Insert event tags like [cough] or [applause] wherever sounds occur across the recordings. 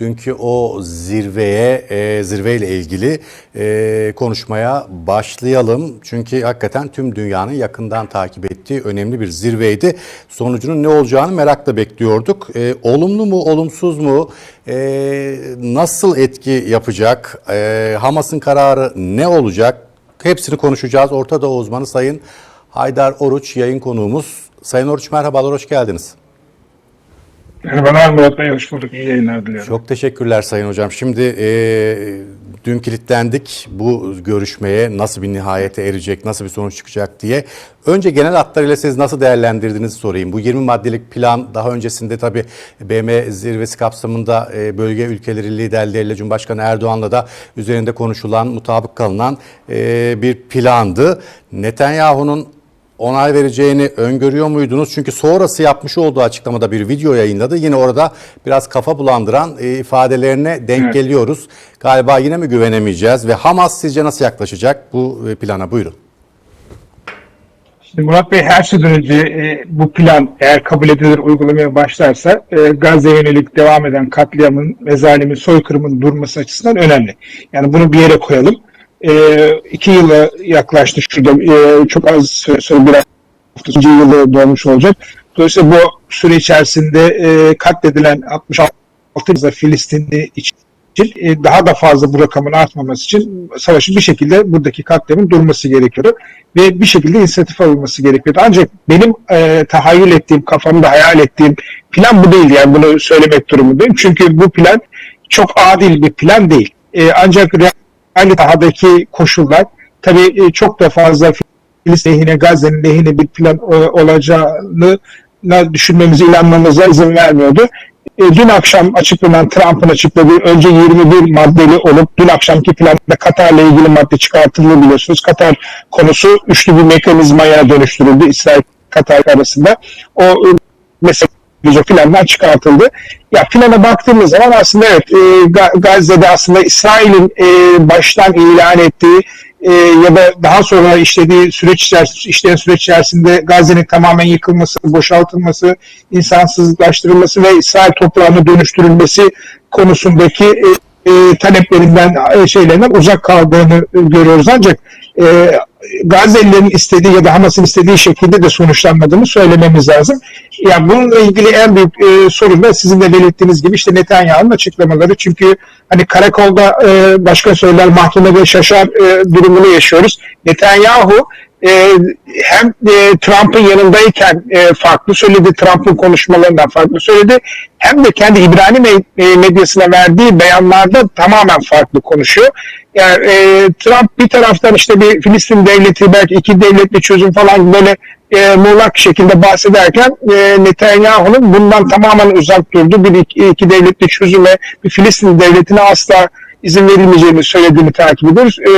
dünkü o zirveye, e, zirveyle ilgili e, konuşmaya başlayalım. Çünkü hakikaten tüm dünyanın yakından takip ettiği önemli bir zirveydi. Sonucunun ne olacağını merakla bekliyorduk. E, olumlu mu, olumsuz mu? E, nasıl etki yapacak? E, Hamas'ın kararı ne olacak? Hepsini konuşacağız. Orta Doğu uzmanı Sayın Haydar Oruç yayın konuğumuz. Sayın Oruç merhabalar, hoş geldiniz. Merhabalar Murat Bey, hoş bulduk. İyi yayınlar diliyorum. Çok teşekkürler Sayın Hocam. Şimdi e, dün kilitlendik bu görüşmeye nasıl bir nihayete erecek, nasıl bir sonuç çıkacak diye. Önce genel hatlarıyla siz nasıl değerlendirdiğinizi sorayım. Bu 20 maddelik plan daha öncesinde tabii BM zirvesi kapsamında e, bölge ülkeleri liderleriyle Cumhurbaşkanı Erdoğan'la da üzerinde konuşulan, mutabık kalınan e, bir plandı. Netanyahu'nun onay vereceğini öngörüyor muydunuz? Çünkü sonrası yapmış olduğu açıklamada bir video yayınladı. Yine orada biraz kafa bulandıran e, ifadelerine denk Evet. geliyoruz. Galiba yine mi güvenemeyeceğiz ve Hamas sizce nasıl yaklaşacak bu e, plana? Buyurun. Şimdi Murat Bey her şeyden önce e, bu plan eğer kabul edilir uygulamaya başlarsa e, Gazze'ye yönelik devam eden katliamın, mezalimin, soykırımın durması açısından önemli. Yani bunu bir yere koyalım. E, iki yıla yaklaştı şurada. E, çok az süre sonra bir hafta ikinci yılı dolmuş olacak. Dolayısıyla bu süre içerisinde e, katledilen 66 fazla Filistinli için e, daha da fazla bu rakamın artmaması için savaşın bir şekilde buradaki katliamın durması gerekiyordu. Ve bir şekilde inisiyatif alınması gerekiyordu. Ancak benim e, tahayyül ettiğim, kafamda hayal ettiğim plan bu değildi. Yani bunu söylemek durumundayım. Çünkü bu plan çok adil bir plan değil. E, ancak real sahadaki koşullar tabii e, çok da fazla Filistin lehine, Gazze'nin lehine bir plan e, olacağını düşünmemize, inanmamıza izin vermiyordu. E, dün akşam açıklanan Trump'ın açıkladığı önce 21 maddeli olup dün akşamki planda Katar'la ilgili madde çıkartıldı biliyorsunuz. Katar konusu üçlü bir mekanizmaya dönüştürüldü İsrail Katar arasında. O e, mesela o plandan çıkartıldı. Ya plana baktığımız zaman aslında evet e, Ga- Gazze'de aslında İsrail'in e, baştan ilan ettiği e, ya da daha sonra işlediği süreç içerisinde, işleyen süreç içerisinde Gazze'nin tamamen yıkılması, boşaltılması, insansızlaştırılması ve İsrail toprağına dönüştürülmesi konusundaki e, e, taleplerinden, e, şeylerinden uzak kaldığını e, görüyoruz. Ancak e, Gazze'lilerin istediği ya da Hamas'ın istediği şekilde de sonuçlanmadığını söylememiz lazım. Yani bununla ilgili en büyük e, sorun da sizin de belirttiğiniz gibi işte Netanyahu'nun açıklamaları. Çünkü hani karakolda e, başka söyler mahkemede şaşar e, durumunu yaşıyoruz. Netanyahu e, hem e, Trump'ın yanındayken e, farklı söyledi, Trump'ın konuşmalarından farklı söyledi, hem de kendi İbrani e, medyasına verdiği beyanlarda tamamen farklı konuşuyor. Yani e, Trump bir taraftan işte bir Filistin devleti, belki iki devletli çözüm falan böyle e, muğlak şekilde bahsederken e, Netanyahu'nun bundan tamamen uzak durdu. Bir iki, iki devletli çözüme, bir Filistin devletine asla izin verilmeyeceğini söylediğini takip ediyoruz. E,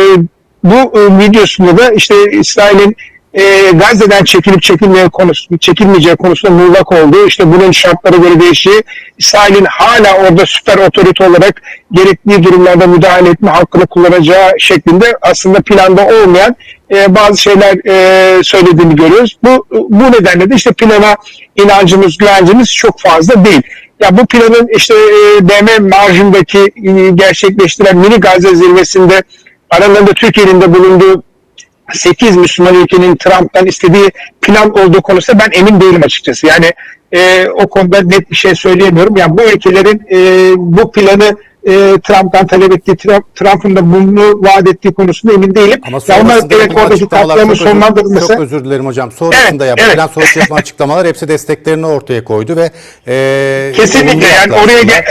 bu e, videosunda da işte İsrail'in e, Gazze'den çekilip çekilmeye konusu, çekilmeyeceği konusunda muğlak olduğu, işte bunun şartlara göre değişiği, İsrail'in hala orada süper otorite olarak gerektiği durumlarda müdahale etme hakkını kullanacağı şeklinde aslında planda olmayan e, bazı şeyler e, söylediğini görüyoruz. Bu bu nedenle de işte plana inancımız, güvencimiz çok fazla değil. Ya bu planın işte e, BM marjındaki e, gerçekleştiren mini Gazze zirvesinde aralarında Türkiye'nin de bulunduğu 8 Müslüman ülkenin Trump'tan istediği plan olduğu konusunda ben emin değilim açıkçası. Yani e, o konuda net bir şey söyleyemiyorum. Yani bu ülkelerin e, bu planı e, Trump'tan talep ettiği, Trump, Trump'ın da bunu vaat ettiği konusunda emin değilim. Ama sonrasında evet oradaki açıklamalar katliamı çok özür, sonlandırılması. çok özür dilerim hocam. Sonrasında Evet, yapılan, evet. sonrasında yapılan açıklamalar hepsi desteklerini ortaya koydu ve e, Kesinlikle yani oraya gel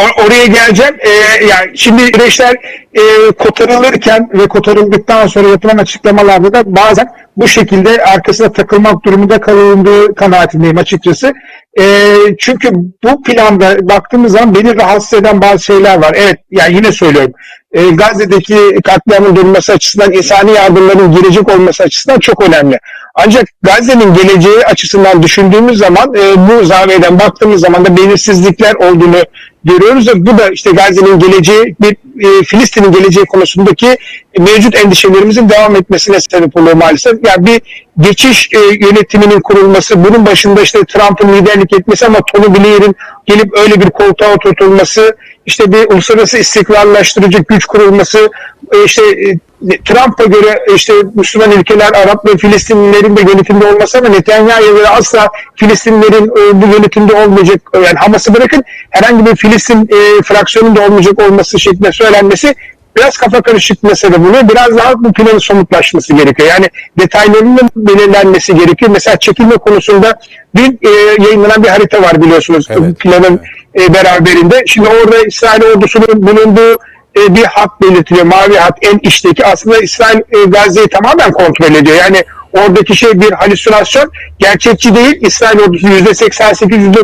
Buyurun. O- oraya geleceğim. Ee, yani şimdi süreçler e, kotarılırken ve kotarıldıktan sonra yapılan açıklamalarda da bazen bu şekilde arkasına takılmak durumunda kalındığı kanaatindeyim açıkçası. Ee, çünkü bu planda baktığımız zaman beni rahatsız eden bazı şeyler var. Evet yani yine söylüyorum. E, Gazze'deki katliamın durması açısından insani yardımların girecek olması açısından çok önemli. Ancak Gazze'nin geleceği açısından düşündüğümüz zaman e, bu zaviyeden baktığımız zaman da belirsizlikler olduğunu görüyoruz bu da işte Gazze'nin geleceği, bir e, Filistin'in geleceği konusundaki mevcut endişelerimizin devam etmesine sebep oluyor maalesef. Yani bir geçiş e, yönetiminin kurulması, bunun başında işte Trump'ın liderlik etmesi ama Tony Blair'in gelip öyle bir koltuğa oturtulması, işte bir uluslararası istikrarlaştırıcı güç kurulması, e, işte e, Trump'a göre işte Müslüman ülkeler, Arap ve Filistinlilerin de yönetimde olması ama Netanyahu'ya göre asla Filistinlilerin e, bu yönetimde olmayacak, yani Hamas'ı bırakın herhangi bir Filistin e, fraksiyonun da olmayacak olması şeklinde söylenmesi biraz kafa karışıklığına sebep oluyor. Biraz daha bu planın somutlaşması gerekiyor. Yani detaylarının belirlenmesi gerekiyor. Mesela çekilme konusunda dün e, yayınlanan bir harita var biliyorsunuz Evet. planın e, beraberinde. Şimdi orada İsrail ordusunun bulunduğu e, bir hat belirtiliyor. Mavi hat en içteki. Aslında İsrail e, Gazze'yi tamamen kontrol ediyor. Yani oradaki şey bir halüsinasyon. Gerçekçi değil. İsrail ordusu %88,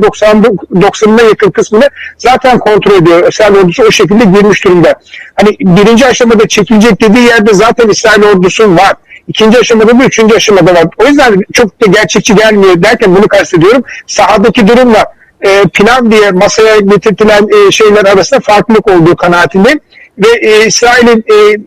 %90'ına yakın kısmını zaten kontrol ediyor. İsrail ordusu o şekilde girmiş durumda. Hani birinci aşamada çekilecek dediği yerde zaten İsrail ordusu var. İkinci aşamada da üçüncü aşamada var. O yüzden çok da gerçekçi gelmiyor derken bunu kastediyorum. Sahadaki durumla e, plan diye masaya getirtilen şeyler arasında farklılık olduğu kanaatindeyim. Ve e, İsrail'in e,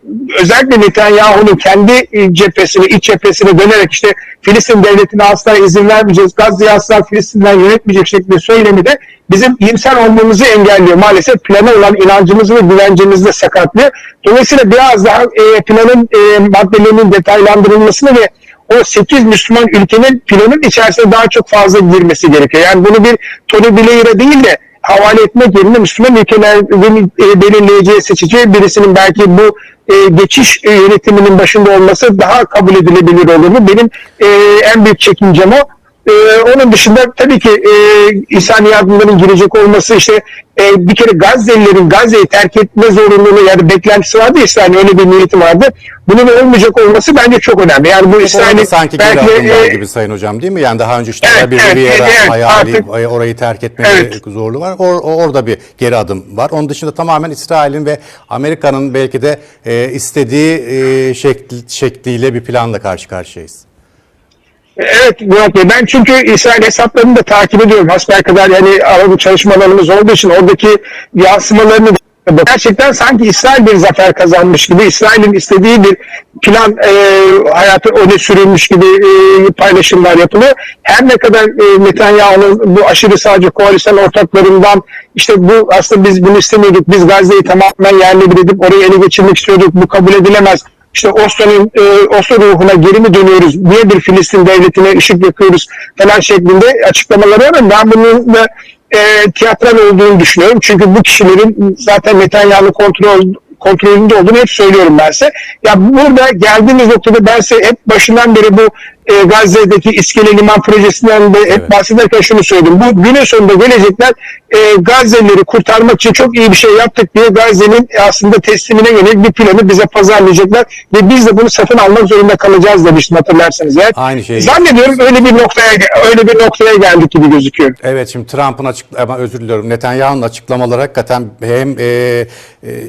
özellikle Netanyahu'nun kendi e, cephesine, iç cephesine dönerek işte Filistin devletine asla izin vermeyeceğiz, Gazze'yi asla Filistin'den yönetmeyecek şeklinde söylemi de bizim iyimser olmamızı engelliyor. Maalesef plana olan inancımızı ve güvencemizi de sakatlıyor. Dolayısıyla biraz daha e, planın e, maddelerinin detaylandırılmasını ve o 8 Müslüman ülkenin planın içerisine daha çok fazla girmesi gerekiyor. Yani bunu bir Tony Blair'e değil de havale etmek yerine Müslüman ülkelerin e, belirleyeceği, seçeceği birisinin belki bu e, geçiş e, yönetiminin başında olması daha kabul edilebilir olur mu? Benim e, en büyük çekincem o. Ee, onun dışında tabii ki e, insani yardımların girecek olması işte e, bir kere Gazze'lilerin Gazze'yi terk etme zorunluluğu yani beklentisi vardı ya İsrail'in öyle bir niyeti vardı. Bunun olmayacak olması bence çok önemli. Yani bu İsrail'in sanki belki e, gibi Sayın Hocam değil mi? Yani daha önce işte Evet, bir evet, Riviera evet, hayali artık- orayı terk etme Evet. zorluğu var. Or- orada bir geri adım var. Onun dışında tamamen İsrail'in ve Amerika'nın belki de e, istediği e, şekli, şekliyle bir planla karşı karşıyayız. Evet Murat Bey ben çünkü İsrail hesaplarını da takip ediyorum. Hasbelkader yani araba çalışmalarımız olduğu için oradaki yansımalarını gerçekten sanki İsrail bir zafer kazanmış gibi İsrail'in istediği bir plan e, hayatı öne sürülmüş gibi e, paylaşımlar yapılıyor. Her ne kadar e, Netanyahu'nun bu aşırı sağcı koalisyon ortaklarından işte bu aslında biz bunu istemiyorduk. Biz Gazze'yi tamamen yerle bir edip orayı ele geçirmek istiyorduk. Bu kabul edilemez işte Oslo'nun e, Oslo ruhuna geri mi dönüyoruz? Niye bir Filistin devletine ışık yakıyoruz falan şeklinde açıklamaları var. Ben bunun da e, tiyatral olduğunu düşünüyorum. Çünkü bu kişilerin zaten Netanyahu kontrol kontrolünde olduğunu hep söylüyorum ben size. Ya burada geldiğimiz noktada ben size hep başından beri bu e, Gazze'deki İskele Liman projesinden de hep Evet. bahsederken şunu söyledim. Bu günün sonunda gelecekler e, Gazze'lileri kurtarmak için çok iyi bir şey yaptık diye Gazze'nin aslında teslimine yönelik bir planı bize pazarlayacaklar ve biz de bunu satın almak zorunda kalacağız demiştim hatırlarsanız. eğer. Aynı şey. Zannediyorum öyle bir noktaya öyle bir noktaya geldik gibi gözüküyor. Evet şimdi Trump'ın açıklama özür diliyorum Netanyahu'nun açıklamaları hakikaten hem e, e,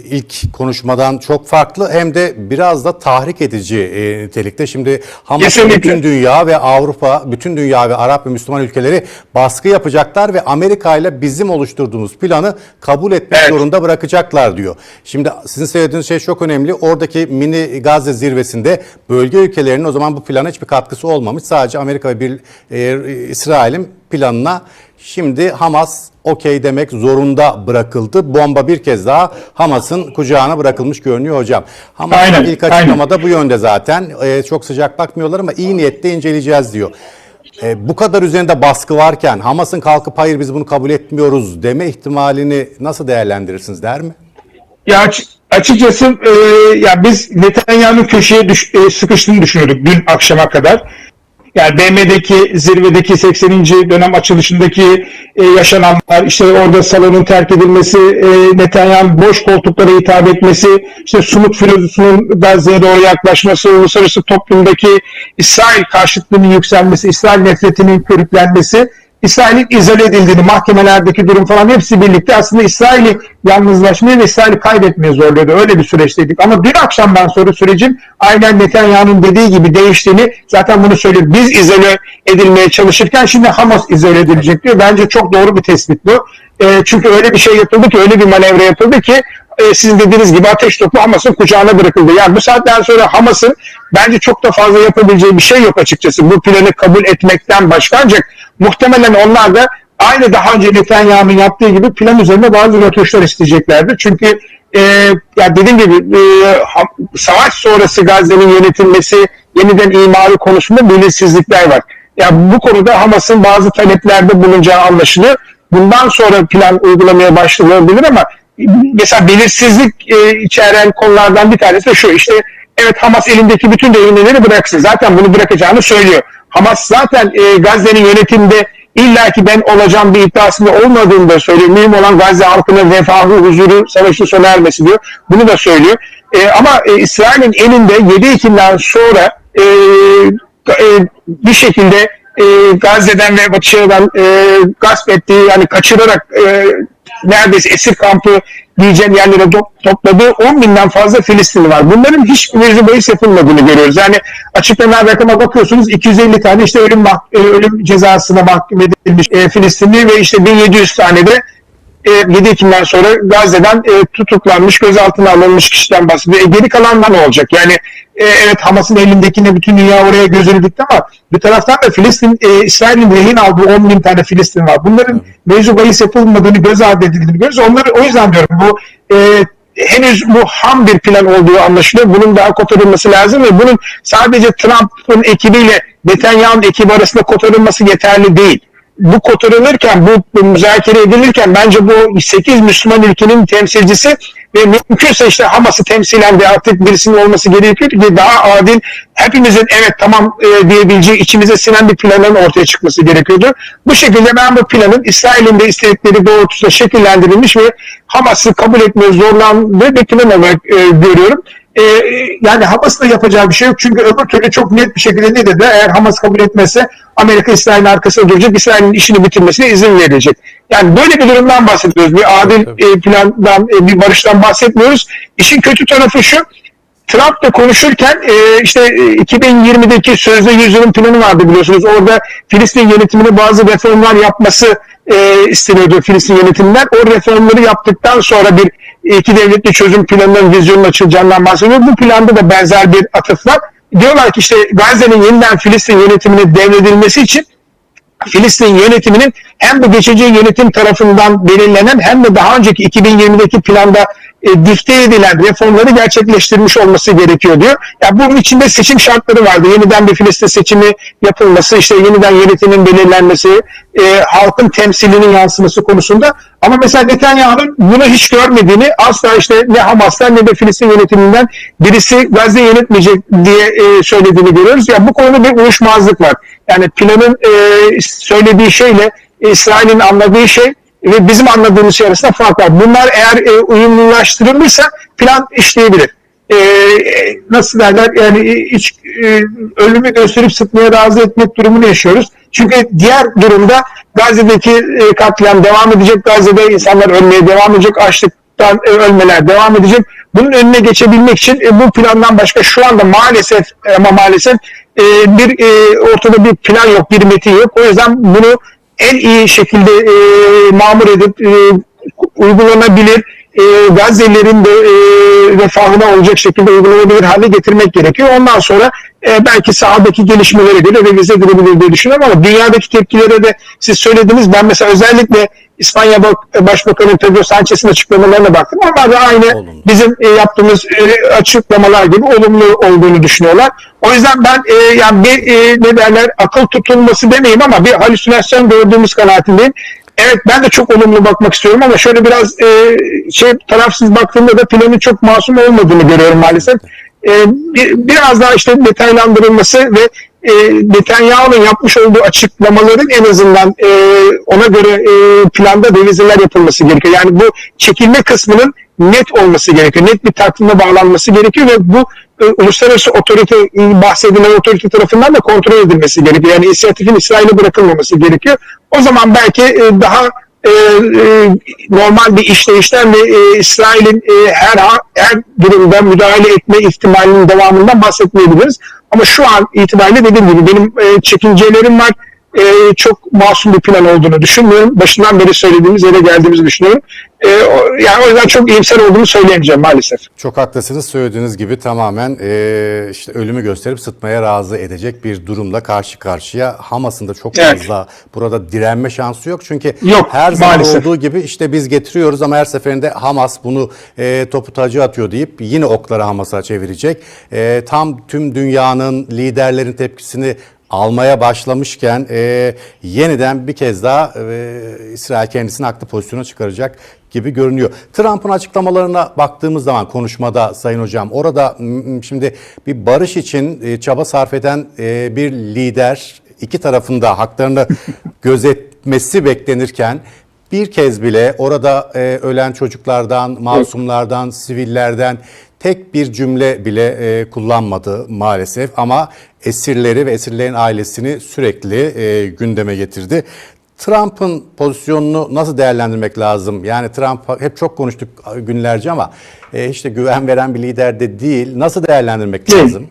ilk konuşmadan çok farklı hem de biraz da tahrik edici e, nitelikte. Şimdi Kesinlikle. bütün dünya ve Avrupa, bütün dünya ve Arap ve Müslüman ülkeleri baskı yapacaklar ve Amerika ile bizim oluşturduğumuz planı kabul etmek Evet. zorunda bırakacaklar diyor. Şimdi sizin söylediğiniz şey çok önemli. Oradaki mini Gazze zirvesinde bölge ülkelerinin o zaman bu plana hiçbir katkısı olmamış. Sadece Amerika ve bir, e, İsrail'in planına şimdi Hamas okey demek zorunda bırakıldı. Bomba bir kez daha Hamas'ın kucağına bırakılmış görünüyor hocam. Hamas'ın Aynen, ilk aynen. açıklamada bu yönde zaten. E, çok sıcak bakmıyorlar ama iyi niyetle inceleyeceğiz diyor. E, bu kadar üzerinde baskı varken Hamas'ın kalkıp hayır biz bunu kabul etmiyoruz deme ihtimalini nasıl değerlendirirsiniz der mi? Ya aç- açıkçası e, ya biz Netanyahu'nun köşeye düş, e, sıkıştığını düşünüyorduk dün akşama kadar. Yani BM'deki zirvedeki 80. dönem açılışındaki e, yaşananlar, işte orada salonun terk edilmesi, e, Netanyahu'nun boş koltuklara hitap etmesi, işte Sumut filozofunun Gazze'ye doğru yaklaşması, uluslararası toplumdaki İsrail karşıtlığının yükselmesi, İsrail nefretinin körüklenmesi İsrail'in izole edildiğini, mahkemelerdeki durum falan hepsi birlikte aslında İsrail'i yalnızlaşmaya ve İsrail'i kaybetmeye zorluyordu. Öyle bir süreçteydik. Ama dün akşamdan sonra sürecin aynen Netanyahu'nun dediği gibi değiştiğini zaten bunu söylüyor. Biz izole edilmeye çalışırken şimdi Hamas izole edilecek diyor. Bence çok doğru bir tespit bu. E, çünkü öyle bir şey yapıldı ki, öyle bir manevra yapıldı ki e, sizin dediğiniz gibi ateş topu Hamas'ın kucağına bırakıldı. Yani bu saatten sonra Hamas'ın bence çok da fazla yapabileceği bir şey yok açıkçası. Bu planı kabul etmekten başka ancak muhtemelen onlar da aynı daha önce Netanyahu'nun yaptığı gibi plan üzerinde bazı rötuşlar isteyeceklerdir. Çünkü e, ya dediğim gibi e, ha- savaş sonrası Gazze'nin yönetilmesi yeniden imarı konusunda belirsizlikler var. Ya bu konuda Hamas'ın bazı taleplerde bulunacağı anlaşılıyor. Bundan sonra plan uygulamaya başlanabilir ama mesela belirsizlik e, içeren konulardan bir tanesi de şu işte evet Hamas elindeki bütün rehineleri bıraksın. Zaten bunu bırakacağını söylüyor. Hamas zaten e, Gazze'nin yönetiminde illaki ben olacağım bir iddiasında olmadığını da söylüyor. Mühim olan Gazze halkının refahı, huzuru, savaşı sona ermesi diyor. Bunu da söylüyor. E, ama e, İsrail'in elinde 7 Ekim'den sonra e, e, bir şekilde e, Gazze'den ve Batı Şeria'dan e, gasp ettiği yani kaçırarak e, neredeyse esir kampı diyeceğim yerlere to- topladığı 10 binden fazla Filistinli var. Bunların hiç mevzu bahis yapılmadığını görüyoruz. Yani açıklanan rakama bakıyorsunuz 250 tane işte ölüm, e, ölüm cezasına mahkum edilmiş e, Filistinli ve işte 1700 tane de e, 7 Ekim'den sonra Gazze'den e, tutuklanmış, gözaltına alınmış kişiden bahsediyor. E, geri kalanlar ne olacak? Yani e, evet Hamas'ın elindekine bütün dünya oraya gözünü dikti ama bir taraftan da Filistin, e, İsrail'in rehin aldığı 10 bin tane Filistin var. Bunların mevzu bahis yapılmadığını, göz ardı edildiğini görüyoruz. Onları o yüzden diyorum bu e, henüz bu ham bir plan olduğu anlaşılıyor. Bunun daha kotarılması lazım ve bunun sadece Trump'ın ekibiyle Netanyahu'nun ekibi arasında kotarılması yeterli değil bu kotarılırken, bu, bu müzakere edilirken bence bu 8 Müslüman ülkenin temsilcisi ve mümkünse işte Hamas'ı temsilen de artık birisinin olması gerekiyor ki daha adil hepimizin evet tamam e, diyebileceği içimize sinen bir planın ortaya çıkması gerekiyordu. Bu şekilde ben bu planın İsrail'in de istedikleri doğrultusunda şekillendirilmiş ve Hamas'ı kabul etmeye zorlandığı bir plan olarak e, görüyorum. E, yani Hamas'ın da yapacağı bir şey yok. Çünkü öbür türlü çok net bir şekilde ne dedi? Eğer Hamas kabul etmezse Amerika İsrail'in arkasında duracak, İsrail'in işini bitirmesine izin verecek. Yani böyle bir durumdan bahsediyoruz. Bir adil e, plandan, e, bir barıştan bahsetmiyoruz. İşin kötü tarafı şu, Trump'la konuşurken e, işte e, 2020'deki sözde yüzyılın planı vardı biliyorsunuz. Orada Filistin yönetimine bazı reformlar yapması e, isteniyordu Filistin yönetiminden. O reformları yaptıktan sonra bir iki devletli çözüm planının vizyonun açılacağından bahsediyor. Bu planda da benzer bir atıf var. Diyorlar ki işte Gazze'nin yeniden Filistin yönetimine devredilmesi için Filistin yönetiminin hem bu geçici yönetim tarafından belirlenen hem de daha önceki 2020'deki planda e, dikte edilen reformları gerçekleştirmiş olması gerekiyor diyor. Ya bunun içinde seçim şartları vardı. Yeniden bir Filistin seçimi yapılması, işte yeniden yönetimin belirlenmesi, e, halkın temsilinin yansıması konusunda. Ama mesela Netanyahu'nun bunu hiç görmediğini asla işte ne Hamas'tan ne de Filistin yönetiminden birisi Gazze yönetmeyecek diye e, söylediğini görüyoruz. Ya bu konuda bir uyuşmazlık var. Yani planın e, söylediği şeyle İsrail'in anladığı şey ve bizim anladığımız şey arasında fark var. Bunlar eğer e, uyumlulaştırılırsa plan işleyebilir. E, nasıl derler yani hiç e, ölümü gösterip sıkmaya razı etmek durumunu yaşıyoruz. Çünkü diğer durumda Gazze'deki e, katliam devam edecek. Gazze'de insanlar ölmeye devam edecek. Açlıktan e, ölmeler devam edecek. Bunun önüne geçebilmek için e, bu plandan başka şu anda maalesef ama maalesef e, bir e, ortada bir plan yok, bir metin yok. O yüzden bunu en iyi şekilde e, mamur edip e, uygulanabilir, e, Gazze'lilerin de e, refahına olacak şekilde uygulanabilir hale getirmek gerekiyor. Ondan sonra e, belki sahadaki gelişmelere göre revize edilebilir diye düşünüyorum ama dünyadaki tepkilere de siz söylediniz. Ben mesela özellikle İspanya Bak- Başbakanı Pedro Sanchez'in açıklamalarına baktım. Onlar da aynı Olumlu. bizim e, yaptığımız e, açıklamalar gibi olumlu olduğunu düşünüyorlar. O yüzden ben e, yani bir e, ne derler akıl tutulması demeyeyim ama bir halüsinasyon gördüğümüz kanaatindeyim. Evet ben de çok olumlu bakmak istiyorum ama şöyle biraz e, şey tarafsız baktığımda da planın çok masum olmadığını görüyorum maalesef. E, bir, biraz daha işte detaylandırılması ve e, Netanyahu'nun yapmış olduğu açıklamaların en azından e, ona göre e, planda revizeler yapılması gerekiyor. Yani bu çekilme kısmının net olması gerekiyor. Net bir takvime bağlanması gerekiyor ve bu e, uluslararası otorite e, bahsedilen otorite tarafından da kontrol edilmesi gerekiyor. Yani inisiyatifin İsrail'e bırakılmaması gerekiyor. O zaman belki e, daha e, e, normal bir işleyişten ve e, İsrail'in e, her her durumda müdahale etme ihtimalinin devamından bahsetmeyebiliriz. Ama şu an itibariyle dediğim gibi benim e, çekincelerim var. E, çok masum bir plan olduğunu düşünmüyorum. Başından beri söylediğimiz yere geldiğimizi düşünüyorum. E, yani o yüzden çok iyimser olduğumu söyleyemeyeceğim maalesef. Çok haklısınız. Söylediğiniz gibi tamamen eee, işte ölümü gösterip sıtmaya razı edecek bir durumla karşı karşıya. Hamas'ın da çok Evet. fazla burada direnme şansı yok. Çünkü Yok, her zaman maalesef. olduğu gibi işte biz getiriyoruz ama her seferinde Hamas bunu eee topu tacı atıyor deyip yine okları Hamas'a çevirecek. Eee, tam tüm dünyanın liderlerin tepkisini almaya başlamışken eee, yeniden bir kez daha eee, İsrail kendisini haklı pozisyona çıkaracak gibi görünüyor. Trump'ın açıklamalarına baktığımız zaman konuşmada Sayın Hocam orada şimdi bir barış için e, çaba sarf eden e, bir lider iki tarafında haklarını [laughs] gözetmesi beklenirken bir kez bile orada e, ölen çocuklardan, masumlardan, sivillerden tek bir cümle bile e, kullanmadı maalesef ama esirleri ve esirlerin ailesini sürekli e, gündeme getirdi. Trump'ın pozisyonunu nasıl değerlendirmek lazım? Yani Trump hep çok konuştuk günlerce ama e, işte güven veren bir lider de değil. Nasıl değerlendirmek lazım?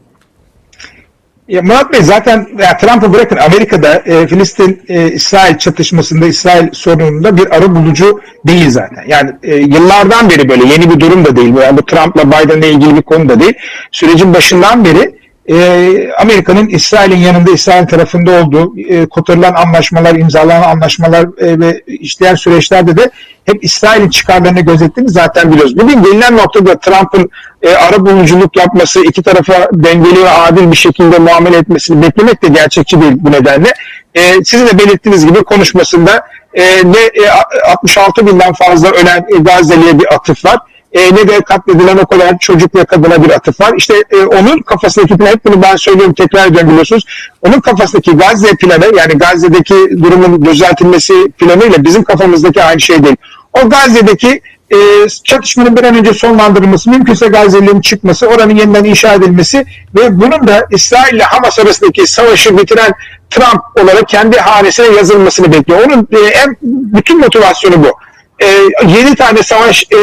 Ya Murat Bey zaten Trump'ı bırakın Amerika'da e, Filistin-İsrail çatışmasında İsrail sorununda bir ara bulucu değil zaten. Yani e, yıllardan beri böyle yeni bir durum da değil. Yani bu Trump'la Biden'la ilgili bir konu da değil. Sürecin başından beri e, Amerika'nın İsrail'in yanında İsrail tarafında olduğu e, kotarılan anlaşmalar, imzalanan anlaşmalar e, ve işleyen süreçlerde de hep İsrail'in çıkarlarını gözettiğini zaten biliyoruz. Bugün gelinen noktada Trump'ın e, ara buluculuk yapması, iki tarafa dengeli ve adil bir şekilde muamele etmesini beklemek de gerçekçi değil bu nedenle. E, sizin de belirttiğiniz gibi konuşmasında e, ne e, 66 binden fazla ölen Gazze'liye bir atıf var e, ne de katledilen o kadar çocuk ve kadına bir atıf var. İşte e, onun kafasındaki plan, hep bunu ben söylüyorum tekrar ediyorum. Onun kafasındaki Gazze planı yani Gazze'deki durumun düzeltilmesi planıyla bizim kafamızdaki aynı şey değil. O Gazze'deki e, çatışmanın bir an önce sonlandırılması, mümkünse Gazze'lilerin çıkması, oranın yeniden inşa edilmesi ve bunun da İsrail ile Hamas arasındaki savaşı bitiren Trump olarak kendi hanesine yazılmasını bekliyor. Onun e, en bütün motivasyonu bu e, 7 tane savaş e,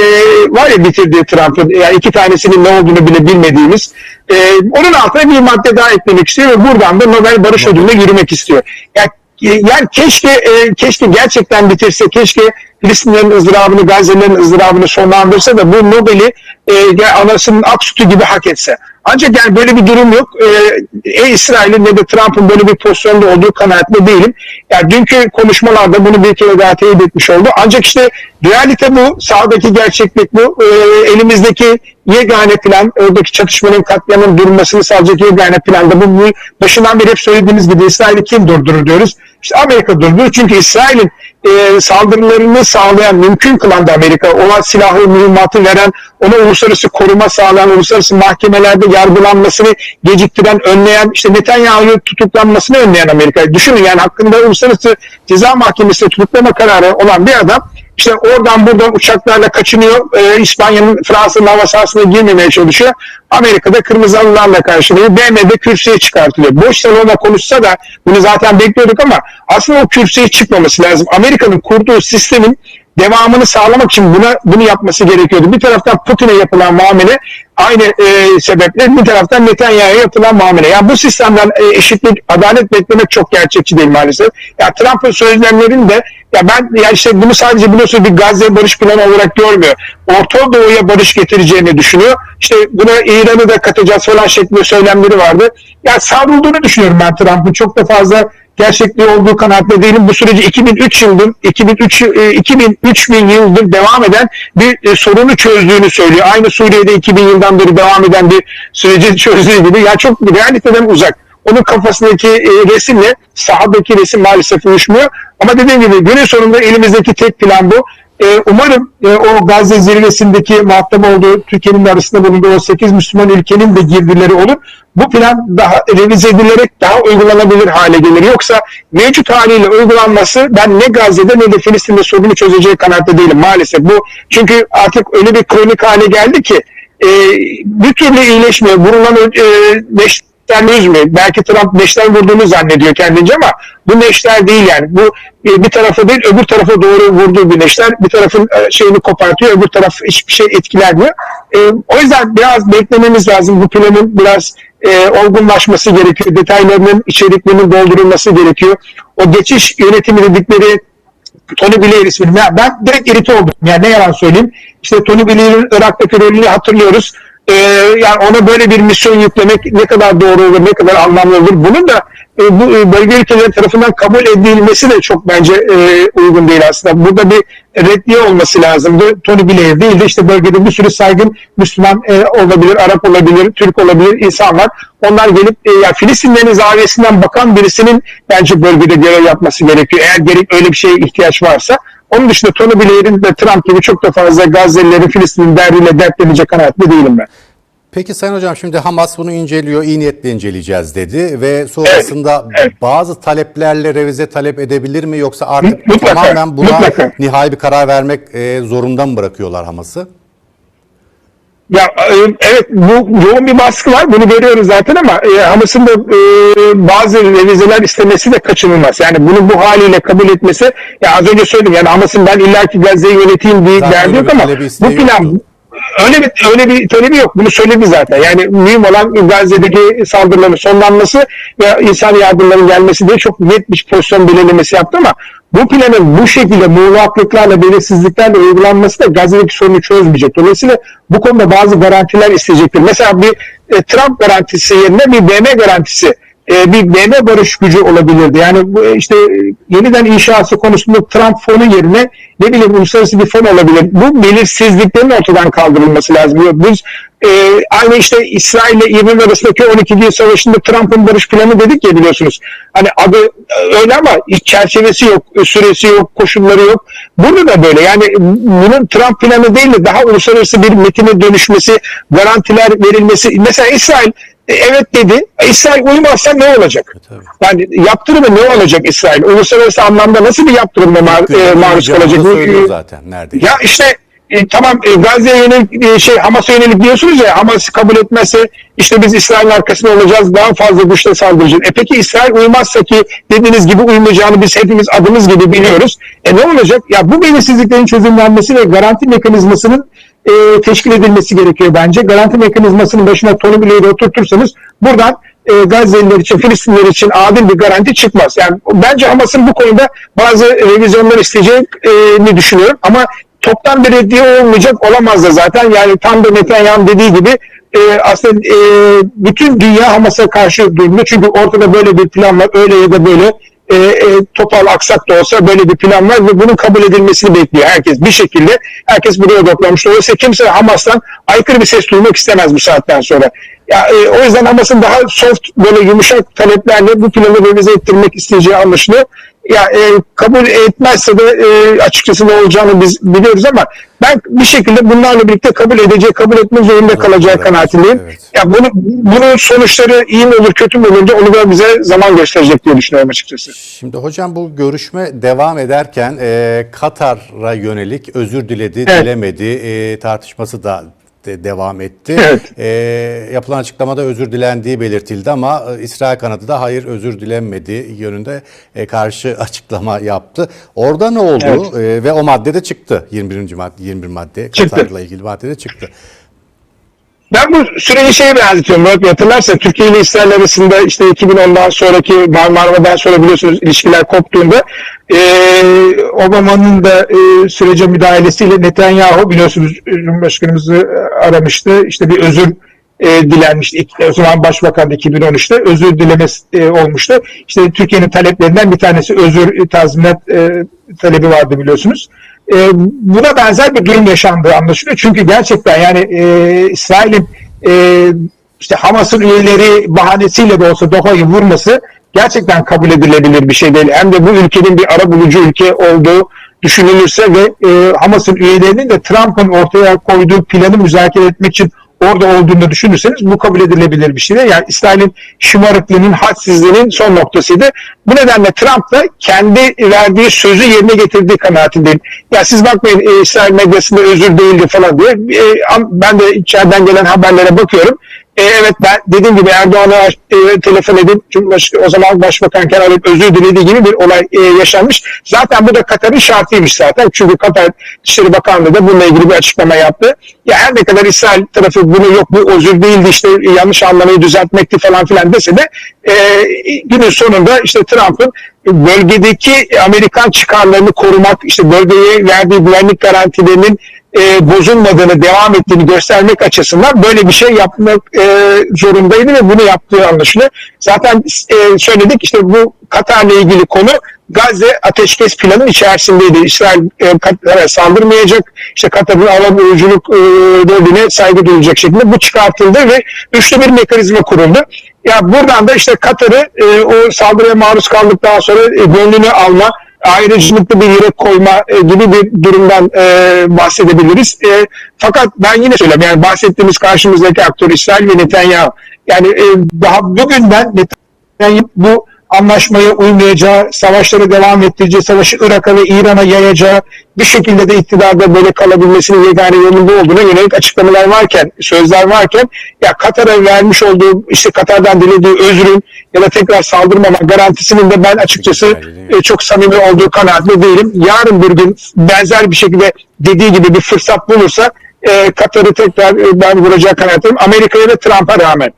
var ya bitirdiği Trump'ın yani iki tanesinin ne olduğunu bile bilmediğimiz e, onun altına bir madde daha eklemek istiyor ve buradan da Nobel Barış Ödülü'ne yürümek istiyor. Yani, yani keşke e, keşke gerçekten bitirse keşke Filistinlerin ızdırabını, Gazze'lerin ızdırabını sonlandırsa da bu Nobel'i e, anasının ak sütü gibi hak etse. Ancak yani böyle bir durum yok. Ee, e, İsrail'in ne de Trump'ın böyle bir pozisyonda olduğu kanaatinde değilim. Yani dünkü konuşmalarda bunu bir kere daha teyit etmiş oldu. Ancak işte realite bu, sahadaki gerçeklik bu. Ee, elimizdeki yegane plan, oradaki çatışmanın katliamın durmasını sağlayacak yegane plan da bu. Başından beri hep söylediğimiz gibi İsrail'i kim durdurur diyoruz. İşte Amerika durdurur. Çünkü İsrail'in e, saldırılarını sağlayan, mümkün kılan da Amerika. Ona silahı, mühimmatı veren, ona uluslararası koruma sağlayan, uluslararası mahkemelerde yargılanmasını geciktiren, önleyen, işte Netanyahu'yu tutuklanmasını önleyen Amerika. Düşünün yani hakkında uluslararası ceza mahkemesi tutuklama kararı olan bir adam işte oradan buradan uçaklarla kaçınıyor. E, İspanya'nın Fransa'nın hava sahasına girmemeye çalışıyor. Amerika'da kırmızı halılarla karşılıyor. BM'de kürsüye çıkartılıyor. Boş salonda konuşsa da bunu zaten bekliyorduk ama aslında o kürsüye çıkmaması lazım. Amerika'nın kurduğu sistemin devamını sağlamak için buna bunu yapması gerekiyordu. Bir taraftan Putin'e yapılan muamele aynı e, sebeple bir taraftan Netanyahu'ya yapılan muamele. Yani bu sistemden e, eşitlik, adalet beklemek çok gerçekçi değil maalesef. Ya Trump'ın söylemlerinde ya ben ya işte bunu sadece biliyorsunuz bir Gazze barış planı olarak görmüyor. Orta Doğu'ya barış getireceğini düşünüyor. İşte buna İran'ı da katacağız falan şeklinde söylemleri vardı. Ya savrulduğunu düşünüyorum ben Trump'ın. Çok da fazla gerçekliği olduğu kanaatle değilim. Bu süreci 2003 yıldır 2003 e, 2003 bin yıldır devam eden bir e, sorunu çözdüğünü söylüyor. Aynı Suriye'de 2000 yıldan beri devam eden bir süreci çözdüğü gibi. Ya çok realiteden uzak. Onun kafasındaki e, resimle sahadaki resim maalesef uyuşmuyor. Ama dediğim gibi günün sonunda elimizdeki tek plan bu. E, umarım e, o Gazze zirvesindeki muhatap olduğu Türkiye'nin arasında bulunduğu o 8 Müslüman ülkenin de girdileri olur. Bu plan daha revize edilerek daha uygulanabilir hale gelir. Yoksa mevcut haliyle uygulanması ben ne Gazze'de ne de Filistin'de sorunu çözeceği kanaatte değilim maalesef. Bu çünkü artık öyle bir kronik hale geldi ki e, bir türlü iyileşmiyor. Vurulan e, neşterli üzmüyor. Belki Trump neşter vurduğunu zannediyor kendince ama bu neşter değil yani. Bu e, bir tarafa değil öbür tarafa doğru vurduğu bir neşter. Bir tarafın e, şeyini kopartıyor öbür taraf hiçbir şey etkilenmiyor. E, o yüzden biraz beklememiz lazım. Bu planın biraz e, olgunlaşması gerekiyor. Detaylarının, içeriklerinin doldurulması gerekiyor. O geçiş yönetimi dedikleri Tony Blair ismini. Ben direkt irite oldum. Yani ne yalan söyleyeyim. İşte Tony Blair'in Irak'taki rolünü hatırlıyoruz. Ee, yani ona böyle bir misyon yüklemek ne kadar doğru olur, ne kadar anlamlı olur. Bunun da e, bu e, bölge ülkeleri tarafından kabul edilmesi de çok bence e, uygun değil aslında. Burada bir reddiye olması lazımdı. Tony Blair değil de işte bölgede bir sürü saygın Müslüman e, olabilir, Arap olabilir, Türk olabilir insanlar. Onlar gelip e, ya Filistinlerin zaviyesinden bakan birisinin bence bölgede görev yapması gerekiyor. Eğer gerek öyle bir şeye ihtiyaç varsa. Onun dışında Tony Blair'in de Trump gibi çok da fazla Gazze'lilerin Filistin'in derdiyle dertlenecek kanaatinde değilim ben. Peki Sayın Hocam şimdi Hamas bunu inceliyor, iyi niyetle inceleyeceğiz dedi ve sonrasında evet. bazı taleplerle revize talep edebilir mi yoksa artık Mutlaka, tamamen buna mutlaka. nihai bir karar vermek e, zorunda mı bırakıyorlar Hamas'ı? Ya e, evet bu yoğun bir baskı var. Bunu görüyoruz zaten ama e, Hamas'ın da e, bazı revizeler istemesi de kaçınılmaz. Yani bunu bu haliyle kabul etmesi ya az önce söyledim yani Hamas'ın ben illaki Gazze'yi yöneteyim diye derdi yok ama bu plan yoktu. öyle bir öyle bir talebi yok. Bunu söyledi zaten. Yani mühim olan Gazze'deki saldırıların sonlanması ve insan yardımlarının gelmesi diye çok net bir pozisyon belirlemesi yaptı ama bu planın bu şekilde muğlaklıklarla, belirsizliklerle uygulanması da Gazze'deki sorunu çözmeyecek. Dolayısıyla bu konuda bazı garantiler isteyecektir. Mesela bir e, Trump garantisi yerine bir BM garantisi e, bir BM barış gücü olabilirdi. Yani bu e, işte e, yeniden inşası konusunda Trump fonu yerine ne bileyim uluslararası bir fon olabilir. Bu belirsizliklerin ortadan kaldırılması lazım. Biz e, aynı işte İsrail ile İran arasındaki 12. yıl savaşında Trump'ın barış planı dedik ya biliyorsunuz. Hani adı e, öyle ama çerçevesi yok, süresi yok, koşulları yok. Burada da böyle yani bunun Trump planı değil de daha uluslararası bir metine dönüşmesi, garantiler verilmesi. Mesela İsrail e, evet dedi. E, İsrail uymazsa ne olacak? tabii. Yani yaptırımı ne olacak İsrail? Uluslararası anlamda nasıl bir yaptırımla mar- e, maruz kalacak? Zaten neredeyse. ya işte e, tamam e, Gazze'ye yönelik e, şey Hamas'a yönelik diyorsunuz ya Hamas kabul etmezse işte biz İsrail'in arkasında olacağız daha fazla güçle saldıracağız. E peki İsrail uymazsa ki dediğiniz gibi uymayacağını biz hepimiz adımız gibi biliyoruz. E ne olacak? Ya bu belirsizliklerin çözümlenmesi ve garanti mekanizmasının e, teşkil edilmesi gerekiyor bence. Garanti mekanizmasının başına Tony Blair'i oturtursanız buradan e, Gazze'liler için, Filistinliler için adil bir garanti çıkmaz. Yani bence Hamas'ın bu konuda bazı revizyonlar isteyeceğini düşünüyorum ama toptan bir reddiye olmayacak olamaz da zaten. Yani tam da Netanyahu dediği gibi e, aslında e, bütün dünya Hamas'a karşı durmuyor. Çünkü ortada böyle bir plan var. Öyle ya da böyle e, e, topal aksak da olsa böyle bir plan var ve bunun kabul edilmesini bekliyor herkes bir şekilde. Herkes buraya odaklanmış. Dolayısıyla kimse Hamas'tan aykırı bir ses duymak istemez bu saatten sonra. Ya, e, o yüzden Hamas'ın daha soft böyle yumuşak taleplerle bu planı revize ettirmek isteyeceği anlaşılıyor. Ya e, kabul etmezse de e, açıkçası ne olacağını biz biliyoruz ama ben bir şekilde bunlarla birlikte kabul edecek, kabul etmek zorunda kalacağı Evet, kanaatindeyim. evet. Ya bunu bunun sonuçları iyi mi olur, kötü mü olur onu da bize zaman gösterecek diye düşünüyorum açıkçası. Şimdi hocam bu görüşme devam ederken e, Katar'a yönelik özür diledi, Evet. dilemedi e, tartışması da de- devam etti. [laughs] Evet. E, yapılan açıklamada özür dilendiği belirtildi ama e, İsrail kanadı da hayır özür dilenmedi yönünde e, karşı [laughs] açıklama yaptı. Orada ne oldu? Evet. E, ve o madde de çıktı. 21. madde 21 madde Çıktı. Katar'la ilgili madde de çıktı. Ben bu süreci şeye benzetiyorum. Bey hatırlarsa Türkiye ile İsrail arasında işte 2010'dan sonraki Marmara'dan sonra biliyorsunuz ilişkiler koptuğunda e, Obama'nın da e, sürece müdahalesiyle Netanyahu biliyorsunuz Cumhurbaşkanımızı aramıştı. İşte bir özür e, dilenmişti. O zaman Başbakan da 2013'te özür dilemesi e, olmuştu. İşte Türkiye'nin taleplerinden bir tanesi özür tazminat e, talebi vardı biliyorsunuz. E, buna benzer bir durum yaşandığı anlaşılıyor. Çünkü gerçekten yani e, İsrail'in e, işte Hamas'ın üyeleri bahanesiyle de olsa Doha'yı vurması gerçekten kabul edilebilir bir şey değil. Hem de bu ülkenin bir ara bulucu ülke olduğu düşünülürse ve e, Hamas'ın üyelerinin de Trump'ın ortaya koyduğu planı müzakere etmek için orada olduğunu düşünürseniz bu kabul edilebilir bir şey değil. Yani İsrail'in şımarıklığının, hadsizliğinin son noktasıydı. Bu nedenle Trump da kendi verdiği sözü yerine getirdiği kanaatindeyim. Ya siz bakmayın e, İsrail medyasında özür değildi falan diye. E, ben de içeriden gelen haberlere bakıyorum. E, evet ben dediğim gibi Erdoğan'a e, telefon edip Cumhurbaş- o zaman Başbakan arayıp özür dilediği gibi bir olay e, yaşanmış. Zaten bu da Katar'ın şartıymış zaten. Çünkü Katar Dışişleri Bakanlığı da bununla ilgili bir açıklama yaptı. Ya her ne kadar İsrail tarafı bunu yok bu özür değildi işte yanlış anlamayı düzeltmekti falan filan dese de e, günün sonunda işte Trump'ın bölgedeki Amerikan çıkarlarını korumak, işte bölgeye verdiği güvenlik garantilerinin e, bozulmadığını, devam ettiğini göstermek açısından böyle bir şey yapmak e, zorundaydı ve bunu yaptığı anlaşılıyor. Zaten e, söyledik işte bu Katar'la ilgili konu Gazze ateşkes planının içerisindeydi. İsrail e, Katar'a saldırmayacak, işte Katar'ın hava buluculuk e, rolüne saygı duyulacak şekilde bu çıkartıldı ve üçlü bir mekanizma kuruldu. Ya buradan da işte Katar'ı e, o saldırıya maruz kaldıktan sonra e, gönlünü alma, ayrıcalıklı bir yere koyma e, gibi bir durumdan e, bahsedebiliriz. E, fakat ben yine söyleyeyim yani bahsettiğimiz karşımızdaki aktör İsrail ve Netanyahu. Yani e, daha bugünden Netanyahu bu anlaşmaya uymayacağı, savaşları devam ettireceği, savaşı Irak'a ve İran'a yayacağı, bir şekilde de iktidarda böyle kalabilmesinin yegane yolunda olduğuna yönelik açıklamalar varken, sözler varken ya Katar'a vermiş olduğu, işte Katar'dan dilediği özrün ya da tekrar saldırmama garantisinin de ben açıkçası e, çok samimi olduğu kanaatinde değilim. Yarın bir gün benzer bir şekilde dediği gibi bir fırsat bulursa e, Katar'ı tekrar e, ben vuracak kanaatim. Amerika'ya ve Trump'a rağmen.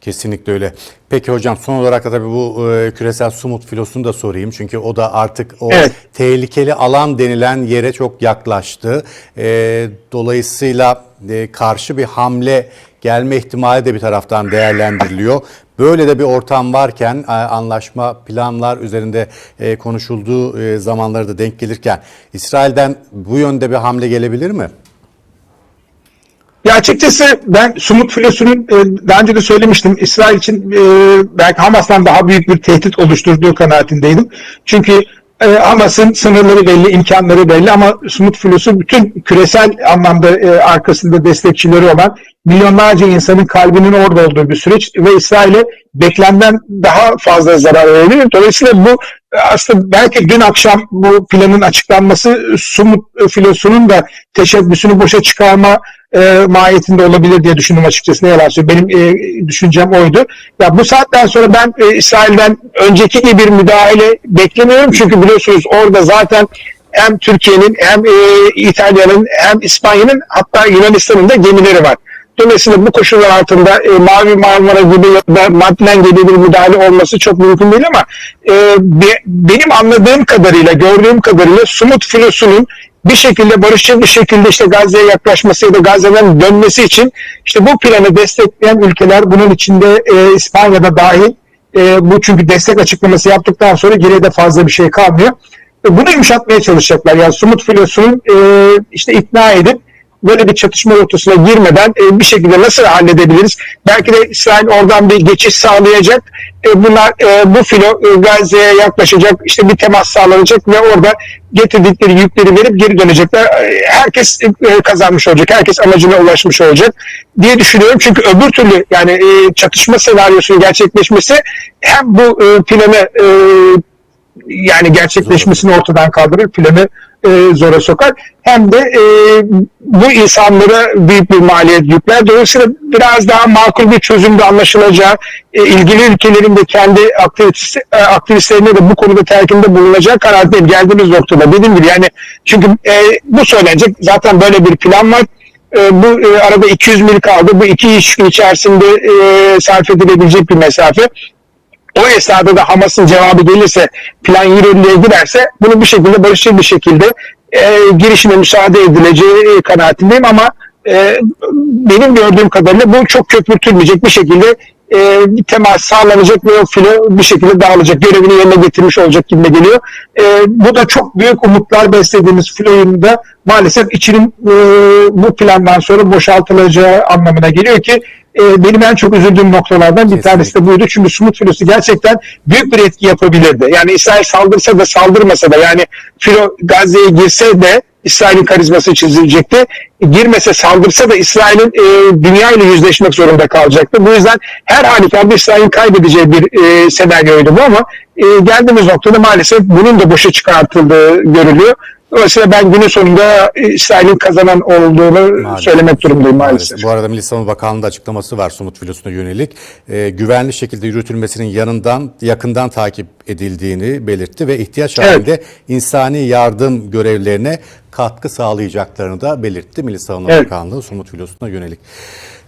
Kesinlikle öyle. Peki hocam son olarak da tabii bu e, küresel sumut filosunu da sorayım. Çünkü o da artık o Evet. tehlikeli alan denilen yere çok yaklaştı. E, dolayısıyla e, karşı bir hamle gelme ihtimali de bir taraftan değerlendiriliyor. Böyle de bir ortam varken e, anlaşma planlar üzerinde e, konuşulduğu e, zamanları da denk gelirken İsrail'den bu yönde bir hamle gelebilir mi? Ya açıkçası ben Sumut filosunun e, daha önce de söylemiştim İsrail için e, belki Hamas'tan daha büyük bir tehdit oluşturduğu kanaatindeydim. Çünkü e, Hamas'ın sınırları belli, imkanları belli ama Sumut filosu bütün küresel anlamda e, arkasında destekçileri olan milyonlarca insanın kalbinin orada olduğu bir süreç ve İsrail'e beklenden daha fazla zarar veriyor. Dolayısıyla bu e, aslında belki dün akşam bu planın açıklanması Sumut filosunun da teşebbüsünü boşa çıkarma e, mahiyetinde olabilir diye düşündüm açıkçası. Ne yalan söyleyeyim. Benim e, düşüncem oydu. Ya bu saatten sonra ben e, İsrail'den önceki gibi bir müdahale beklemiyorum. Çünkü biliyorsunuz orada zaten hem Türkiye'nin hem e, İtalya'nın hem İspanya'nın hatta Yunanistan'ın da gemileri var. Dolayısıyla bu koşullar altında e, Mavi Marmara gibi ya da gibi bir müdahale olması çok mümkün değil ama e, be- benim anladığım kadarıyla, gördüğüm kadarıyla Sumut filosunun bir şekilde barışçıl bir şekilde işte Gazze'ye yaklaşması ya da Gazze'den dönmesi için işte bu planı destekleyen ülkeler bunun içinde e, İspanya'da dahil e, bu çünkü destek açıklaması yaptıktan sonra geriye de fazla bir şey kalmıyor. E, bunu yumuşatmaya çalışacaklar. Yani Sumut filosunun e, işte ikna edip böyle bir çatışma rotasına girmeden e, bir şekilde nasıl halledebiliriz? Belki de İsrail oradan bir geçiş sağlayacak. E, bunlar e, bu filo e, Gazze'ye yaklaşacak, işte bir temas sağlanacak ve orada getirdikleri yükleri verip geri dönecekler. E, herkes e, kazanmış olacak, herkes amacına ulaşmış olacak diye düşünüyorum. Çünkü öbür türlü yani e, çatışma senaryosunun gerçekleşmesi hem bu planı yani gerçekleşmesini ortadan kaldırır, planı e, zora sokar. Hem de e, bu insanlara büyük bir maliyet yükler. Dolayısıyla biraz daha makul bir çözümde anlaşılacağı, e, ilgili ülkelerin de kendi aktivist, e, aktivistlerine de bu konuda telkinde bulunacağı kanaatindeyim. Geldiğimiz noktada dediğim gibi yani çünkü e, bu söylenecek. Zaten böyle bir plan var. E, bu e, arada 200 mil kaldı. Bu iki iş gün içerisinde e, sarf edilebilecek bir mesafe o esnada da Hamas'ın cevabı gelirse plan yürürlüğe girerse bunu bir şekilde barışçıl bir şekilde e, girişime müsaade edileceği kanaatindeyim ama e, benim gördüğüm kadarıyla bu çok köpürtülmeyecek bir şekilde e, temas sağlanacak ve o filo bir şekilde dağılacak. Görevini yerine getirmiş olacak gibi geliyor. E, bu da çok büyük umutlar beslediğimiz filoyun da maalesef içinin e, bu plandan sonra boşaltılacağı anlamına geliyor ki e, benim en çok üzüldüğüm noktalardan bir Kesinlikle. tanesi de buydu. Çünkü Sumut filosu gerçekten büyük bir etki yapabilirdi. Yani İsrail saldırsa da saldırmasa da yani filo Gazze'ye girse de İsrail'in karizması çizilecekti. Girmese saldırsa da İsrail'in e, dünya ile yüzleşmek zorunda kalacaktı. Bu yüzden her halükarda İsrail'in kaybedeceği bir e, senaryoydu bu ama e, geldiğimiz noktada maalesef bunun da boşa çıkartıldığı görülüyor. Dolayısıyla ben günün sonunda e, İsrail'in kazanan olduğunu Maalesef. söylemek durumundayım maalesef. Bu arada Milli Savunma Bakanlığı'nda açıklaması var Sumut filosuna yönelik. Ee, güvenli şekilde yürütülmesinin yanından yakından takip edildiğini belirtti ve ihtiyaç Evet. halinde insani yardım görevlerine katkı sağlayacaklarını da belirtti Milli Savunma Evet. Bakanlığı Sumut filosuna yönelik.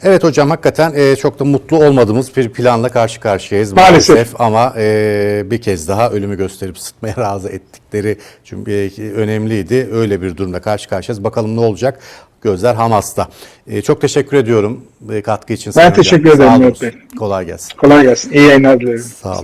Evet hocam hakikaten e, çok da mutlu olmadığımız bir planla karşı karşıyayız maalesef, Maalesef. ama e, bir kez daha ölümü gösterip sıtmaya [laughs] razı ettikleri çünkü e, önemliydi. Öyle bir durumda karşı karşıyayız. Bakalım ne olacak? Gözler Hamas'ta. E, çok teşekkür ediyorum e, katkı için. Hocam. teşekkür ederim Sağ olun. Kolay gelsin. Kolay gelsin. İyi yayınlar dilerim. Sağ olun.